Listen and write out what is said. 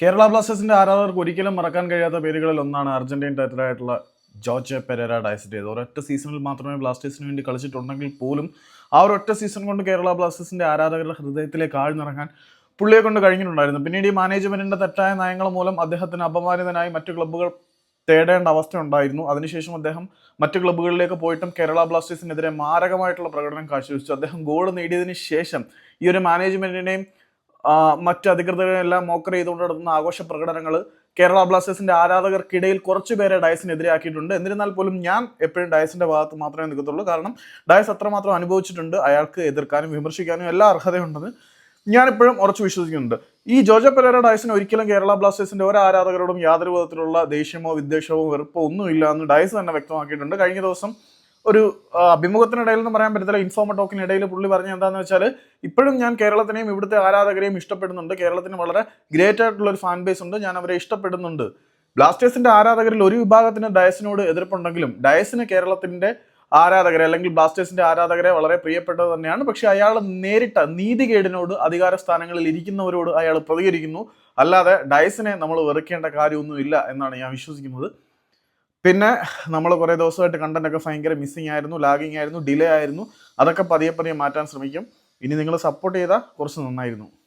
കേരള ബ്ലാസ്റ്റേഴ്സിന്റെ ആരാധകർക്ക് ഒരിക്കലും മറക്കാൻ കഴിയാത്ത പേരുകളിൽ ഒന്നാണ് അർജന്റീൻ ടൈറ്ററായിട്ടുള്ള ജോർജ് പെരേര ഡയസിറ്റേത് ഒരൊറ്റ സീസണിൽ മാത്രമേ ബ്ലാസ്റ്റേഴ്സിന് വേണ്ടി കളിച്ചിട്ടുണ്ടെങ്കിൽ പോലും ആ ഒരൊറ്റ സീസൺ കൊണ്ട് കേരള ബ്ലാസ്റ്റേഴ്സിന്റെ ആരാധകരുടെ ഹൃദയത്തിലേക്ക് ആഴ്ന്നിറങ്ങാൻ പുള്ളിയെ കൊണ്ട് കഴിഞ്ഞിട്ടുണ്ടായിരുന്നു. പിന്നീട് ഈ മാനേജ്മെന്റിന്റെ തെറ്റായ നയങ്ങൾ മൂലം അദ്ദേഹത്തിന് അപമാനിതനായി മറ്റു ക്ലബ്ബുകൾ തേടേണ്ട അവസ്ഥ ഉണ്ടായിരുന്നു. അതിനുശേഷം അദ്ദേഹം മറ്റു ക്ലബ്ബുകളിലേക്ക് പോയിട്ടും കേരള ബ്ലാസ്റ്റേഴ്സിനെതിരെ മാരകമായിട്ടുള്ള പ്രകടനം കാഴ്ചവെച്ചു. അദ്ദേഹം ഗോൾ നേടിയതിനു ശേഷം ഈ ഒരു മാനേജ്മെന്റിനെയും മറ്റ് അധികൃതരെല്ലാം മോക്കർ ചെയ്തുകൊണ്ട് നടത്തുന്ന ആഘോഷ പ്രകടനങ്ങൾ കേരള ബ്ലാസ്റ്റേഴ്സിന്റെ ആരാധകർക്കിടയിൽ കുറച്ചു പേരെ ഡയസിനെതിരാക്കിയിട്ടുണ്ട് എന്നിരുന്നാൽ പോലും ഞാൻ എപ്പോഴും ഡയസിന്റെ ഭാഗത്ത് മാത്രമേ നിൽക്കത്തുള്ളൂ. കാരണം ഡയസ് അത്രമാത്രം അനുഭവിച്ചിട്ടുണ്ട്. അയാൾക്ക് എതിർക്കാനും വിമർശിക്കാനും എല്ലാ അർഹതയുണ്ടെന്ന് ഞാൻ ഇപ്പോഴും ഉറച്ചു വിശ്വസിക്കുന്നുണ്ട്. ഈ ജോജോ പെരേര ഡയസിന് ഒരിക്കലും കേരള ബ്ലാസ്റ്റേഴ്സിന്റെ ഒരു ആരാധകരോടും യാതൊരു വിധത്തിലുള്ള ദേഷ്യമോ വിദ്വേഷമോ വെറുപ്പോ ഒന്നുമില്ല എന്ന് ഡയസ് തന്നെ വ്യക്തമാക്കിയിട്ടുണ്ട്. കഴിഞ്ഞ ദിവസം ഒരു അഭിമുഖത്തിനിടയിൽ എന്ന് പറയാൻ പറ്റത്തില്ല. ഇൻഫോമ ടോക്കിനിടയിൽ പുള്ളി പറഞ്ഞ എന്താണെന്ന് വെച്ചാൽ ഇപ്പോഴും ഞാൻ കേരളത്തിനെയും ഇവിടുത്തെ ആരാധകരെയും ഇഷ്ടപ്പെടുന്നുണ്ട്. കേരളത്തിന് വളരെ ഗ്രേറ്റ് ആയിട്ടുള്ള ഒരു ഫാൻ ബേസ് ഉണ്ട്. ഞാൻ അവരെ ഇഷ്ടപ്പെടുന്നുണ്ട്. ബ്ലാസ്റ്റേഴ്സിന്റെ ആരാധകരിൽ ഒരു വിഭാഗത്തിന് ഡയസിനോട് എതിർപ്പുണ്ടെങ്കിലും ഡയസിന് കേരളത്തിന്റെ ആരാധകരെ അല്ലെങ്കിൽ ബ്ലാസ്റ്റേഴ്സിന്റെ ആരാധകരെ വളരെ പ്രിയപ്പെട്ടത് തന്നെയാണ്. പക്ഷെ അയാൾ നേരിട്ട നീതികേടിനോട് അധികാര സ്ഥാനങ്ങളിൽ ഇരിക്കുന്നവരോട് അയാൾ പ്രതികരിക്കുന്നു. അല്ലാതെ ഡയസിനെ നമ്മൾ വെറുക്കേണ്ട കാര്യമൊന്നുമില്ല എന്നാണ് ഞാൻ വിശ്വസിക്കുന്നത്. പിന്നെ നമ്മൾ കുറേ ദിവസമായിട്ട് കണ്ടന്റ് ഭയങ്കര മിസ്സിങ് ആയിരുന്നു ലാഗിങ് ആയിരുന്നു ഡിലേ ആയിരുന്നു. അതൊക്കെ പതിയെ പതിയെ മാറ്റാൻ ശ്രമിക്കും. ഇനി നിങ്ങൾ സപ്പോർട്ട് ചെയ്താൽ കുറച്ച് നന്നായിരുന്നു.